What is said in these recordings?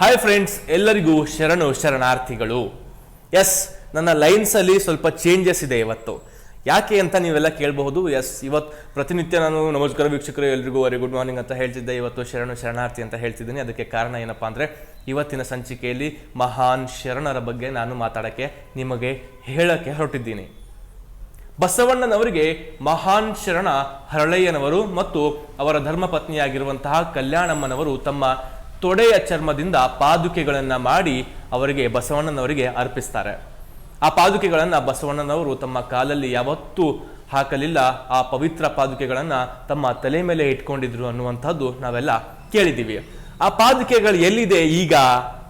Hi friends ಎಲ್ಲರಿಗೂ ಶರಣು ಶರಣಾರ್ಥಿಗಳು. ಎಸ್ ನನ್ನ ಲೈನ್ಸ್ ಅಲ್ಲಿ ಸ್ವಲ್ಪ ಚೇಂಜಸ್ ಇದೆ ಇವತ್ತು. ಯಾಕೆ ಅಂತ ನೀವೆಲ್ಲ ಕೇಳಬಹುದು? ಎಸ್ ಇವತ್ತು ಪ್ರತಿನಿತ್ಯ ನಾನು ನಮಸ್ಕಾರ ವೀಕ್ಷಕರು, ಎಲ್ರಿಗೂ ವೆರಿ ಗುಡ್ ಮಾರ್ನಿಂಗ್ ಅಂತ ಹೇಳ್ತಿದ್ದೆ. ಇವತ್ತು ಶರಣು ಶರಣಾರ್ಥಿ ಅಂತ ಹೇಳ್ತಿದ್ದೀನಿ. ಅದಕ್ಕೆ ಕಾರಣ ಏನಪ್ಪ ಅಂದರೆ, ಇವತ್ತಿನ ಸಂಚಿಕೆಯಲ್ಲಿ ಮಹಾನ್ ಶರಣರ ಬಗ್ಗೆ ನಾನು ಮಾತಾಡಕ್ಕೆ ನಿಮಗೆ ಹೇಳಕ್ಕೆ ಹೊರಟಿದ್ದೀನಿ. ಬಸವಣ್ಣನವರಿಗೆ ಮಹಾನ್ ಶರಣ ಹರಳಯ್ಯನವರು ಮತ್ತು ಅವರ ಧರ್ಮಪತ್ನಿಯಾಗಿರುವಂತಹ ಕಲ್ಯಾಣಮ್ಮನವರು ತಮ್ಮ ತೊಡೆಯ ಚರ್ಮದಿಂದ ಪಾದುಕೆಗಳನ್ನ ಮಾಡಿ ಅವರಿಗೆ ಬಸವಣ್ಣನವರಿಗೆ ಅರ್ಪಿಸ್ತಾರೆ. ಆ ಪಾದುಕೆಗಳನ್ನ ಬಸವಣ್ಣನವರು ತಮ್ಮ ಕಾಲಲ್ಲಿ ಯಾವತ್ತೂ ಹಾಕಲಿಲ್ಲ. ಆ ಪವಿತ್ರ ಪಾದುಕೆಗಳನ್ನ ತಮ್ಮ ತಲೆ ಮೇಲೆ ಇಟ್ಕೊಂಡಿದ್ರು ಅನ್ನುವಂಥದ್ದು ನಾವೆಲ್ಲ ಕೇಳಿದ್ದೀವಿ. ಆ ಪಾದುಕೆಗಳು ಎಲ್ಲಿದೆ ಈಗ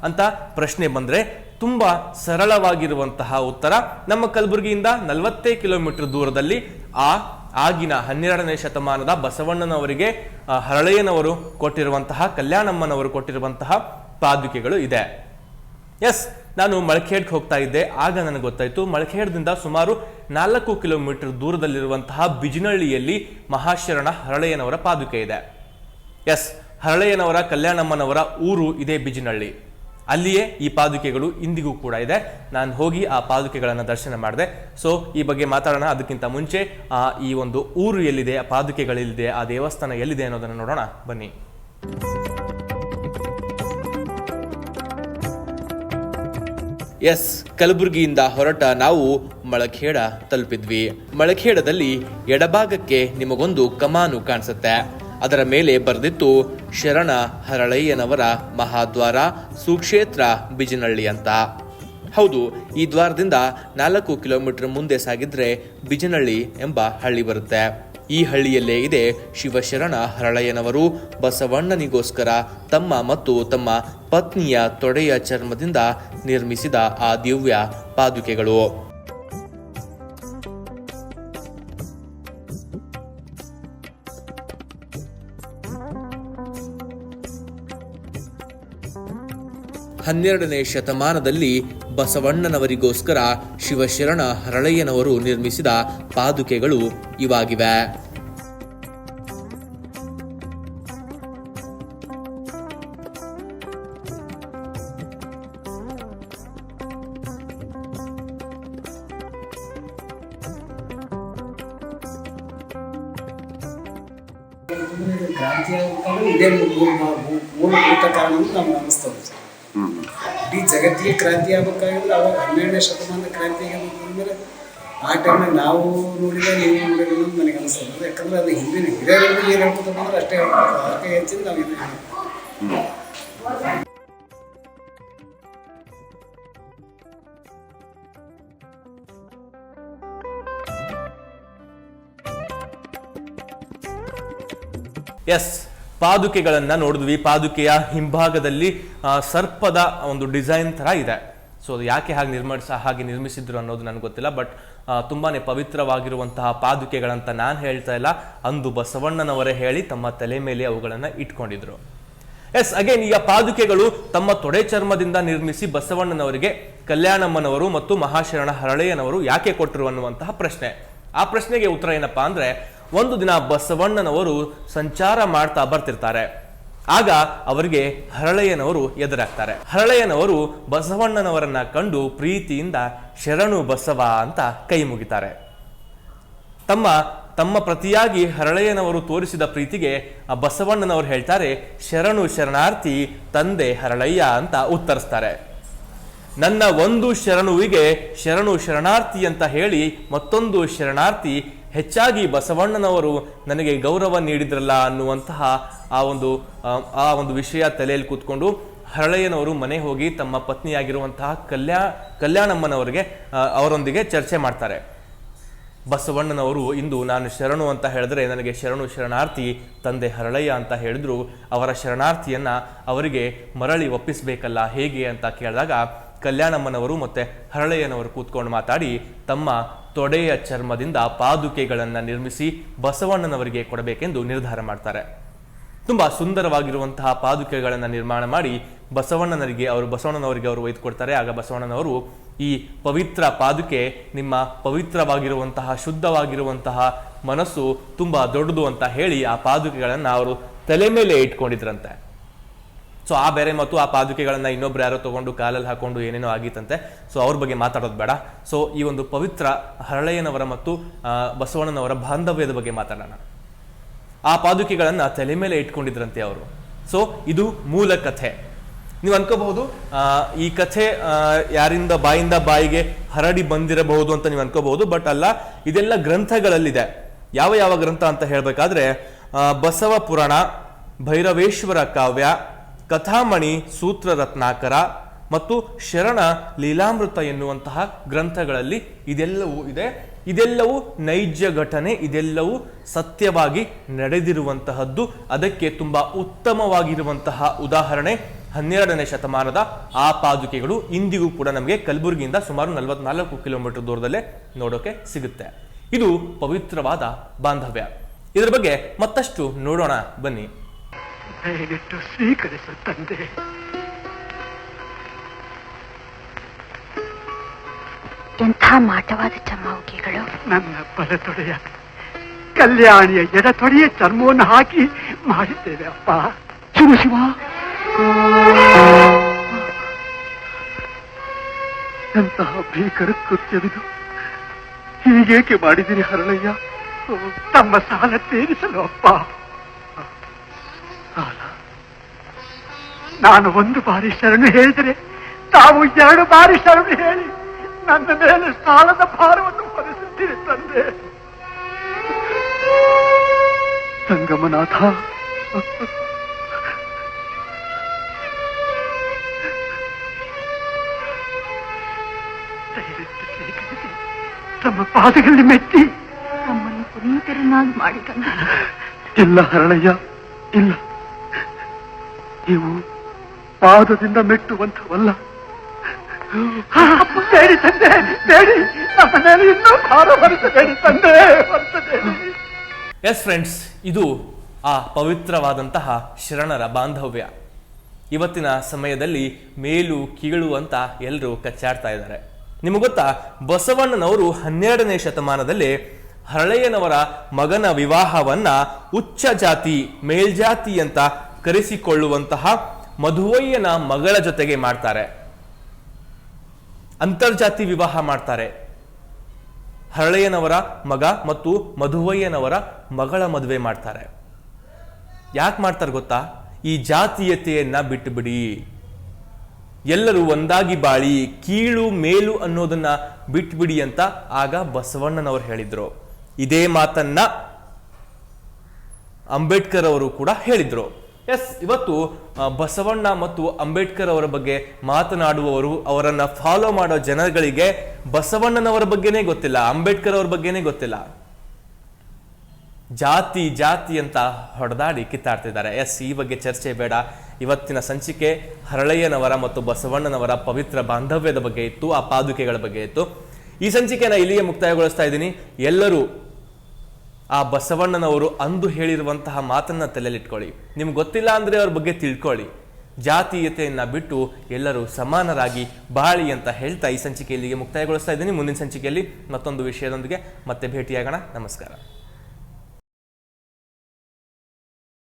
ಅಂತ ಪ್ರಶ್ನೆ ಬಂದ್ರೆ ತುಂಬಾ ಸರಳವಾಗಿರುವಂತಹ ಉತ್ತರ ನಮ್ಮ ಕಲಬುರಗಿಯಿಂದ ನಲವತ್ತೇ ಕಿಲೋಮೀಟರ್ ದೂರದಲ್ಲಿ ಆ ಆಗಿನ ಹನ್ನೆರಡನೇ ಶತಮಾನದ ಬಸವಣ್ಣನವರಿಗೆ ಹರಳಯ್ಯನವರು ಕೊಟ್ಟಿರುವಂತಹ, ಕಲ್ಯಾಣಮ್ಮನವರು ಕೊಟ್ಟಿರುವಂತಹ ಪಾದುಕೆಗಳು ಇದೆ. ಎಸ್, ನಾನು ಮಳಖೇಡ್ಗೆ ಹೋಗ್ತಾ ಇದ್ದೆ. ಆಗ ನನಗೆ ಗೊತ್ತಾಯಿತು ಮಳಖೇಡ್ದಿಂದ ಸುಮಾರು ನಾಲ್ಕು ಕಿಲೋಮೀಟರ್ ದೂರದಲ್ಲಿರುವಂತಹ ಬಿಜಿನಹಳ್ಳಿಯಲ್ಲಿ ಮಹಾಶರಣ ಹರಳಯ್ಯನವರ ಪಾದುಕೆ ಇದೆ. ಎಸ್, ಹರಳಯ್ಯನವರ, ಕಲ್ಯಾಣಮ್ಮನವರ ಊರು ಇದೇ ಬಿಜಿನಹಳ್ಳಿ. ಅಲ್ಲಿಯೇ ಈ ಪಾದುಕೆಗಳು ಇಂದಿಗೂ ಕೂಡ ಇದೆ. ನಾನು ಹೋಗಿ ಆ ಪಾದುಕೆಗಳನ್ನು ದರ್ಶನ ಮಾಡಿದೆ. ಸೊ ಈ ಬಗ್ಗೆ ಮಾತಾಡೋಣ. ಅದಕ್ಕಿಂತ ಮುಂಚೆ, ಆ, ಈ ಒಂದು ಊರು ಎಲ್ಲಿದೆ, ಆ ಪಾದುಕೆಗಳೆಲ್ಲಿದೆ ಆ ದೇವಸ್ಥಾನ ಎಲ್ಲಿದೆ ಅನ್ನೋದನ್ನು ನೋಡೋಣ. ಬನ್ನಿ. ಎಸ್, ಕಲಬುರಗಿಯಿಂದ ಹೊರಟ ನಾವು ಮಳಖೇಡ ತಲುಪಿದ್ವಿ. ಮಳಖೇಡದಲ್ಲಿ ಎಡಭಾಗಕ್ಕೆ ನಿಮಗೊಂದು ಕಮಾನು ಕಾಣಿಸುತ್ತೆ. ಅದರ ಮೇಲೆ ಬರೆದಿತ್ತು ಶರಣ ಹರಳಯ್ಯನವರ ಮಹಾದ್ವಾರ ಸುಕ್ಷೇತ್ರ ಬಿಜನಹಳ್ಳಿ ಅಂತ. ಹೌದು, ಈ ದ್ವಾರದಿಂದ ನಾಲ್ಕು ಕಿಲೋಮೀಟರ್ ಮುಂದೆ ಸಾಗಿದ್ರೆ ಬಿಜನಹಳ್ಳಿ ಎಂಬ ಹಳ್ಳಿ ಬರುತ್ತೆ. ಈ ಹಳ್ಳಿಯಲ್ಲೇ ಇದೆ ಶಿವಶರಣ ಹರಳಯ್ಯನವರು ಬಸವಣ್ಣನಿಗೋಸ್ಕರ ತಮ್ಮ ಮತ್ತು ತಮ್ಮ ಪತ್ನಿಯ ತೊಡೆಯ ಚರ್ಮದಿಂದ ನಿರ್ಮಿಸಿದ ಆ ದಿವ್ಯ ಪಾದುಕೆಗಳು. ಹನ್ನೆರಡನೇ ಶತಮಾನದಲ್ಲಿ ಬಸವಣ್ಣನವರಿಗೋಸ್ಕರ ಶಿವಶರಣ ಹರಳಯ್ಯನವರು ನಿರ್ಮಿಸಿದ ಪಾದುಕೆಗಳು ಇವಾಗಿವೆ ಇದೇ ಮೂಲಭೂತ ಕಾರಣ ಅಂತ ನಮ್ಗೆ. ಇಡೀ ಜಗತ್ತಿಗೆ ಕ್ರಾಂತಿ ಆಗ್ಬೇಕಾಗಿದ್ರೆ ಅವಾಗ ಹನ್ನೆರಡನೇ ಶತಮಾನದ ಕ್ರಾಂತಿ ಅಂದ್ರೆ ಆ ಟೈಮ್ನಾಗ ನಾವು ನೋಡಿದ ನೀವು ನೋಡಿದ ಅಂತ ನನಗೆ ಅನಿಸ್ತದೆ. ಯಾಕಂದ್ರೆ ಅದು ಹಿಂದಿನ ಹಿರಿಯರಲ್ಲಿ ಏನು ಹೇಳ್ಕೊತ ಬಂದ್ರೆ ಅಷ್ಟೇ ಅದಕ್ಕೆ ಹೆಚ್ಚಿನ ನಾವು ಏನು. ಎಸ್ ಪಾದುಕೆಗಳನ್ನ ನೋಡಿದ್ವಿ. ಪಾದುಕೆಯ ಹಿಂಭಾಗದಲ್ಲಿ ಸರ್ಪದ ಒಂದು ಡಿಸೈನ್ ಥರ ಇದೆ. ಸೊ ಅದು ಯಾಕೆ ಹಾಗೆ ನಿರ್ಮಿಸ, ಹಾಗೆ ನಿರ್ಮಿಸಿದ್ರು ಅನ್ನೋದು ನನಗೆ ಗೊತ್ತಿಲ್ಲ. ಬಟ್ ತುಂಬಾನೇ ಪವಿತ್ರವಾಗಿರುವಂತಹ ಪಾದುಕೆಗಳಂತ ನಾನು ಹೇಳ್ತಾ ಇಲ್ಲ. ಅಂದು ಬಸವಣ್ಣನವರೇ ಹೇಳಿ ತಮ್ಮ ತಲೆ ಮೇಲೆ ಅವುಗಳನ್ನು ಇಟ್ಕೊಂಡಿದ್ರು. ಎಸ್ ಅಗೇನ್ ಈಗ ಪಾದುಕೆಗಳು ತಮ್ಮ ತೊಡೆ ಚರ್ಮದಿಂದ ನಿರ್ಮಿಸಿ ಬಸವಣ್ಣನವರಿಗೆ, ಕಲ್ಯಾಣಮ್ಮನವರು ಮತ್ತು ಮಹಾಶರಣ ಹರಳಯ್ಯನವರು ಯಾಕೆ ಕೊಟ್ಟರು ಅನ್ನುವಂತಹ ಪ್ರಶ್ನೆ. ಆ ಪ್ರಶ್ನೆಗೆ ಉತ್ತರ ಏನಪ್ಪಾ ಅಂದ್ರೆ ಒಂದು ದಿನ ಬಸವಣ್ಣನವರು ಸಂಚಾರ ಮಾಡ್ತಾ ಬರ್ತಿರ್ತಾರೆ. ಆಗ ಅವರಿಗೆ ಹರಳಯ್ಯನವರು ಎದುರಾಗ್ತಾರೆ. ಹರಳಯ್ಯನವರು ಬಸವಣ್ಣನವರನ್ನ ಕಂಡು ಪ್ರೀತಿಯಿಂದ ಶರಣು ಬಸವ ಅಂತ ಕೈ ಮುಗಿತಾರೆ. ತಮ್ಮ ತಮ್ಮ ಪ್ರತಿಯಾಗಿ ಹರಳಯ್ಯನವರು ತೋರಿಸಿದ ಪ್ರೀತಿಗೆ ಆ ಬಸವಣ್ಣನವರು ಹೇಳ್ತಾರೆ, ಶರಣು ಶರಣಾರ್ಥಿ, ತಂದೆ ಹರಳಯ್ಯ ಅಂತ ಉತ್ತರಿಸ್ತಾರೆ. ನನ್ನ ಒಂದು ಶರಣುವಿಗೆ ಶರಣು ಶರಣಾರ್ಥಿ ಅಂತ ಹೇಳಿ ಮತ್ತೊಂದು ಶರಣಾರ್ಥಿ ಹೆಚ್ಚಾಗಿ ಬಸವಣ್ಣನವರು ನನಗೆ ಗೌರವ ನೀಡಿದ್ರಲ್ಲ ಅನ್ನುವಂತಹ ಆ ಒಂದು ಆ, ಒಂದು ವಿಷಯ ತಲೆಯಲ್ಲಿ ಕೂತ್ಕೊಂಡು ಹರಳಯ್ಯನವರು ಮನೆ ಹೋಗಿ ತಮ್ಮ ಪತ್ನಿಯಾಗಿರುವಂತಹ ಕಲ್ಯಾ ಕಲ್ಯಾಣಮ್ಮನವರಿಗೆ ಅವರೊಂದಿಗೆ ಚರ್ಚೆ ಮಾಡ್ತಾರೆ. ಬಸವಣ್ಣನವರು ಇಂದು ನಾನು ಶರಣು ಅಂತ ಹೇಳಿದ್ರೆ ನನಗೆ ಶರಣು ಶರಣಾರ್ಥಿ ತಂದೆ ಹರಳಯ್ಯ ಅಂತ ಹೇಳಿದ್ರು. ಅವರ ಶರಣಾರ್ಥಿಯನ್ನು ಅವರಿಗೆ ಮರಳಿ ಒಪ್ಪಿಸಬೇಕಲ್ಲ ಹೇಗೆ ಅಂತ ಕೇಳಿದಾಗ ಕಲ್ಯಾಣಮ್ಮನವರು ಮತ್ತು ಹರಳಯ್ಯನವರು ಕೂತ್ಕೊಂಡು ಮಾತಾಡಿ ತಮ್ಮ ತೊಡೆಯ ಚರ್ಮದಿಂದ ಪಾದುಕೆಗಳನ್ನು ನಿರ್ಮಿಸಿ ಬಸವಣ್ಣನವರಿಗೆ ಕೊಡಬೇಕೆಂದು ನಿರ್ಧಾರ ಮಾಡ್ತಾರೆ. ತುಂಬಾ ಸುಂದರವಾಗಿರುವಂತಹ ಪಾದುಕೆಗಳನ್ನು ನಿರ್ಮಾಣ ಮಾಡಿ ಬಸವಣ್ಣನರಿಗೆ ಅವರು ಬಸವಣ್ಣನವರಿಗೆ ಅವರು ಒಯ್ದು ಕೊಡ್ತಾರೆ. ಆಗ ಬಸವಣ್ಣನವರು ಈ ಪವಿತ್ರ ಪಾದುಕೆ ನಿಮ್ಮ ಪವಿತ್ರವಾಗಿರುವಂತಹ, ಶುದ್ಧವಾಗಿರುವಂತಹ ಮನಸ್ಸು ತುಂಬಾ ದೊಡ್ಡದು ಅಂತ ಹೇಳಿ ಆ ಪಾದುಕೆಗಳನ್ನು ಅವರು ತಲೆ ಮೇಲೆ ಇಟ್ಕೊಂಡಿದ್ರಂತೆ. ಸೊ ಆ ಬೇರೆ ಮತ್ತು ಆ ಪಾದುಕೆಗಳನ್ನು ಇನ್ನೊಬ್ರು ಯಾರೋ ತಗೊಂಡು ಕಾಲಲ್ಲಿ ಹಾಕೊಂಡು ಏನೇನೋ ಆಗಿತ್ತಂತೆ. ಸೊ ಅವ್ರ ಬಗ್ಗೆ ಮಾತಾಡೋದು ಬೇಡ. ಸೊ ಈ ಒಂದು ಪವಿತ್ರ ಹರಳಯ್ಯನವರ ಮತ್ತು ಬಸವಣ್ಣನವರ ಬಾಂಧವ್ಯದ ಬಗ್ಗೆ ಮಾತಾಡೋಣ. ಆ ಪಾದುಕೆಗಳನ್ನು ತಲೆ ಮೇಲೆ ಇಟ್ಕೊಂಡಿದ್ರಂತೆ ಅವರು. ಸೊ ಇದು ಮೂಲ ಕಥೆ. ನೀವು ಅನ್ಕೋಬಹುದು ಈ ಕಥೆ ಯಾರಿಂದ ಬಾಯಿಂದ ಬಾಯಿಗೆ ಹರಡಿ ಬಂದಿರಬಹುದು ಅಂತ ನೀವು ಅನ್ಕೋಬಹುದು, ಬಟ್ ಅಲ್ಲ, ಇದೆಲ್ಲ ಗ್ರಂಥಗಳಲ್ಲಿದೆ. ಯಾವ ಯಾವ ಗ್ರಂಥ ಅಂತ ಹೇಳಬೇಕಾದ್ರೆ ಬಸವ ಪುರಾಣ, ಭೈರವೇಶ್ವರ ಕಾವ್ಯ ಕಥಾಮಣಿ ಸೂತ್ರ ರತ್ನಾಕರ ಮತ್ತು ಶರಣ ಲೀಲಾಮೃತ ಎನ್ನುವಂತಹ ಗ್ರಂಥಗಳಲ್ಲಿ ಇದೆಲ್ಲವೂ ಇದೆ. ಇದೆಲ್ಲವೂ ನೈಜ ಘಟನೆ, ಇದೆಲ್ಲವೂ ಸತ್ಯವಾಗಿ ನಡೆದಿರುವಂತಹದ್ದು. ಅದಕ್ಕೆ ತುಂಬ ಉತ್ತಮವಾಗಿರುವಂತಹ ಉದಾಹರಣೆ ಹನ್ನೆರಡನೇ ಶತಮಾನದ ಆ ಪಾದುಕೆಗಳು. ಇಂದಿಗೂ ಕೂಡ ನಮಗೆ ಕಲಬುರಗಿಯಿಂದ ಸುಮಾರು ನಲವತ್ನಾಲ್ಕು ಕಿಲೋಮೀಟರ್ ದೂರದಲ್ಲೇ ನೋಡೋಕೆ ಸಿಗುತ್ತೆ. ಇದು ಪವಿತ್ರವಾದ ಬಾಂಧವ್ಯ. ಇದರ ಬಗ್ಗೆ ಮತ್ತಷ್ಟು ನೋಡೋಣ. ಬನ್ನಿ. ದಯವಿಟ್ಟು ಸ್ವೀಕರಿಸು ತಂದೆ ಎಂಥ ಮಾಟವಾದ ಚಮ್ಮವುಗಿಗಳು ನನ್ನ ಬಲತೊಡೆಯ ಕಲ್ಯಾಣಿಯ ಎಡತೊಡೆಯ ಚರ್ಮವನ್ನು ಹಾಕಿ ಮಾಡಿದ್ದೇವೆ ಅಪ್ಪ. ಶಿವ ಶಿವ. ಎಂತಹ ಭೀಕರ ಕೃತ್ಯವಿದು. ಹೀಗೇಕೆ ಮಾಡಿದಿರಿ ಹರಳಯ್ಯ? ತಮ್ಮ ಸಾಲ ತೀರಿಸಲು ಅಪ್ಪ. ನಾನು ಒಂದು ಬಾರಿ ಶರಣು ಹೇಳಿದರೆ ತಾವು ಎರಡು ಬಾರಿ ಶರಣು ಹೇಳಿ ನನ್ನ ಮೇಲೆ ಸಾಲದ ಭಾರವನ್ನು ಹೊರಿಸುತ್ತೀರಿ ತಂದೆ. ಸಂಗಮನಾಥ. ತಮ್ಮ ಪಾದಗಳಲ್ಲಿ ಮೆಟ್ಟಿ ನಮ್ಮನ್ನು ಪುನೀತರನ್ನಾಗಿ ಮಾಡಿದ ಇಲ್ಲ ಹರಳಯ್ಯ ಇಲ್ಲ. ನೀವು ಪಾದದಿಂದ ಮೆಟ್ಟುವಂಥವಲ್ಲ. ಬೇಡಿ ತಂದೆ, ಬೇಡಿ. ಇನ್ನೂ ಭಾರ ತಂದೆ ಎಸ್ ಫ್ರೆಂಡ್ಸ್ ಇದು ಆ ಪವಿತ್ರವಾದಂತಹ ಶರಣರ ಬಾಂಧವ್ಯ. ಇವತ್ತಿನ ಸಮಯದಲ್ಲಿ ಮೇಲು ಕೀಳು ಅಂತ ಎಲ್ಲರೂ ಕಚ್ಚಾಡ್ತಾ ಇದ್ದಾರೆ. ನಿಮಗೆ ಗೊತ್ತಾ, ಬಸವಣ್ಣನವರು ಹನ್ನೆರಡನೇ ಶತಮಾನದಲ್ಲಿ ಹರಳಯ್ಯನವರ ಮಗನ ವಿವಾಹವನ್ನ ಉಚ್ಚ ಜಾತಿ ಮೇಲ್ಜಾತಿ ಅಂತ ಕರೆಸಿಕೊಳ್ಳುವಂತಹ ಮಧುವಯ್ಯನ ಮಗಳ ಜೊತೆಗೆ ಮಾಡ್ತಾರೆ. ಅಂತರ್ಜಾತಿ ವಿವಾಹ ಮಾಡ್ತಾರೆ. ಹರಳಯ್ಯನವರ ಮಗ ಮತ್ತು ಮಧುವಯ್ಯನವರ ಮಗಳ ಮದುವೆ ಮಾಡ್ತಾರೆ. ಯಾಕೆ ಮಾಡ್ತಾರೆ ಗೊತ್ತಾ? ಈ ಜಾತೀಯತೆಯನ್ನ ಬಿಟ್ಟು ಬಿಡಿ ಎಲ್ಲರೂ ಒಂದಾಗಿ ಬಾಳಿ ಕೀಳು ಮೇಲು ಅನ್ನೋದನ್ನ ಬಿಟ್ಬಿಡಿ ಅಂತ ಆಗ ಬಸವಣ್ಣನವರು ಹೇಳಿದ್ರು. ಇದೇ ಮಾತನ್ನ ಅಂಬೇಡ್ಕರ್ ಅವರು ಕೂಡ ಹೇಳಿದ್ರು. ಎಸ್ ಇವತ್ತು ಬಸವಣ್ಣ ಮತ್ತು ಅಂಬೇಡ್ಕರ್ ಅವರ ಬಗ್ಗೆ ಮಾತನಾಡುವವರು ಅವರನ್ನ ಫಾಲೋ ಮಾಡೋ ಜನಗಳಿಗೆ ಬಸವಣ್ಣನವರ ಬಗ್ಗೆನೇ ಗೊತ್ತಿಲ್ಲ, ಅಂಬೇಡ್ಕರ್ ಅವರ ಬಗ್ಗೆನೇ ಗೊತ್ತಿಲ್ಲ. ಜಾತಿ ಜಾತಿ ಅಂತ ಹೊಡೆದಾಡಿ ಕಿತ್ತಾಡ್ತಿದ್ದಾರೆ. ಎಸ್ ಈ ಬಗ್ಗೆ ಚರ್ಚೆ ಬೇಡ. ಇವತ್ತಿನ ಸಂಚಿಕೆ ಹರಳಯ್ಯನವರ ಮತ್ತು ಬಸವಣ್ಣನವರ ಪವಿತ್ರ ಬಾಂಧವ್ಯದ ಬಗ್ಗೆ ಇತ್ತು, ಆ ಪಾದುಕೆಗಳ ಬಗ್ಗೆ ಇತ್ತು. ಈ ಸಂಚಿಕೆನ ಇಲ್ಲಿಗೆ ಮುಕ್ತಾಯಗೊಳಿಸ್ತಾ ಇದ್ದೀನಿ. ಎಲ್ಲರೂ ಆ ಬಸವಣ್ಣನವರು ಅಂದು ಹೇಳಿರುವಂತಹ ಮಾತನ್ನ ತಲೆಯಲ್ಲಿಟ್ಕೊಳ್ಳಿ. ನಿಮ್ಗೆ ಗೊತ್ತಿಲ್ಲ ಅಂದ್ರೆ ಅವ್ರ ಬಗ್ಗೆ ತಿಳ್ಕೊಳ್ಳಿ. ಜಾತೀಯತೆಯನ್ನ ಬಿಟ್ಟು ಎಲ್ಲರೂ ಸಮಾನರಾಗಿ ಬಾಳಿ ಅಂತ ಹೇಳ್ತಾ ಈ ಸಂಚಿಕೆಯಲ್ಲಿ ಮುಕ್ತಾಯಗೊಳಿಸ್ತಾ ಇದ್ದೀನಿ. ಮುಂದಿನ ಸಂಚಿಕೆಯಲ್ಲಿ ಮತ್ತೊಂದು ವಿಷಯದೊಂದಿಗೆ ಮತ್ತೆ ಭೇಟಿಯಾಗೋಣ. ನಮಸ್ಕಾರ.